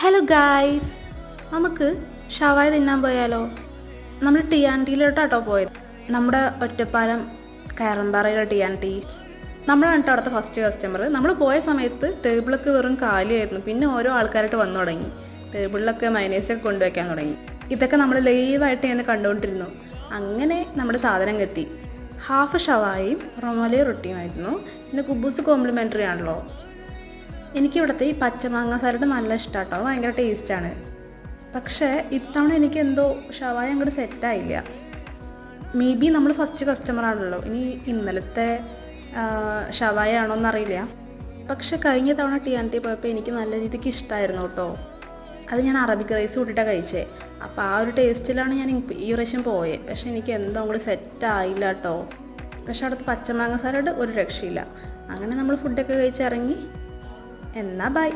Hello guys നമുക്ക് ഷവായ തിന്നാൻ പോയാലോ? നമ്മൾ ടി ആൻ ടിയിലോട്ടാട്ടോ പോയത്. നമ്മുടെ ഒറ്റപ്പാലം കയറമ്പാറയിലെ ടി ആൻ ടി നമ്മളാണ് അവിടുത്തെ ഫസ്റ്റ് കസ്റ്റമർ നമ്മൾ പോയ സമയത്ത് ടേബിളൊക്കെ വെറും കാലിയായിരുന്നു. പിന്നെ ഓരോ ആൾക്കാരായിട്ട് വന്നു തുടങ്ങി. ടേബിളിലൊക്കെ മൈനേഴ്സൊക്കെ കൊണ്ടുവയ്ക്കാൻ തുടങ്ങി. ഇതൊക്കെ നമ്മൾ ലൈവായിട്ട് ഇങ്ങനെ കണ്ടുകൊണ്ടിരുന്നു. അങ്ങനെ നമ്മുടെ സാധനം എത്തി. ഹാഫ് ഷവായും റൊമാലി റൊട്ടിയുമായിരുന്നു പിന്നെ കുബൂസ് കോംപ്ലിമെന്ററി ആണല്ലോ. എനിക്ക് ഇവിടുത്തെ ഈ പച്ചമാങ്ങ സാലഡ് നല്ല ഇഷ്ടമാട്ടോ ഭയങ്കര ടേസ്റ്റാണ് പക്ഷേ ഇത്തവണ എനിക്ക് എന്തോ ഷവായ അങ്ങോട്ട് സെറ്റായില്ല മേ ബി നമ്മൾ ഫസ്റ്റ് കസ്റ്റമർ ആണല്ലോ. ഇനി ഇന്നലത്തെ ഷവായ ആണോ എന്നറിയില്ല. പക്ഷെ കഴിഞ്ഞ തവണ ടി ആൻ ടി പോയപ്പോൾ എനിക്ക് നല്ല രീതിക്ക് ഇഷ്ടമായിരുന്നു കേട്ടോ. അത് ഞാൻ അറബിക് റൈസ് കൂട്ടിയിട്ടാണ് കഴിച്ചേ. അപ്പോൾ ആ ഒരു ടേസ്റ്റിലാണ് ഞാൻ ഈ പ്രാവശ്യം പോയത് പക്ഷെ എനിക്ക് എന്തോ അങ്ങോട്ട് സെറ്റ് ആയില്ല കേട്ടോ. പക്ഷെ അവിടുത്തെ പച്ചമാങ്ങ സാലഡ് ഒരു രക്ഷയില്ല. അങ്ങനെ നമ്മൾ ഫുഡൊക്കെ കഴിച്ചിറങ്ങി and ナバイ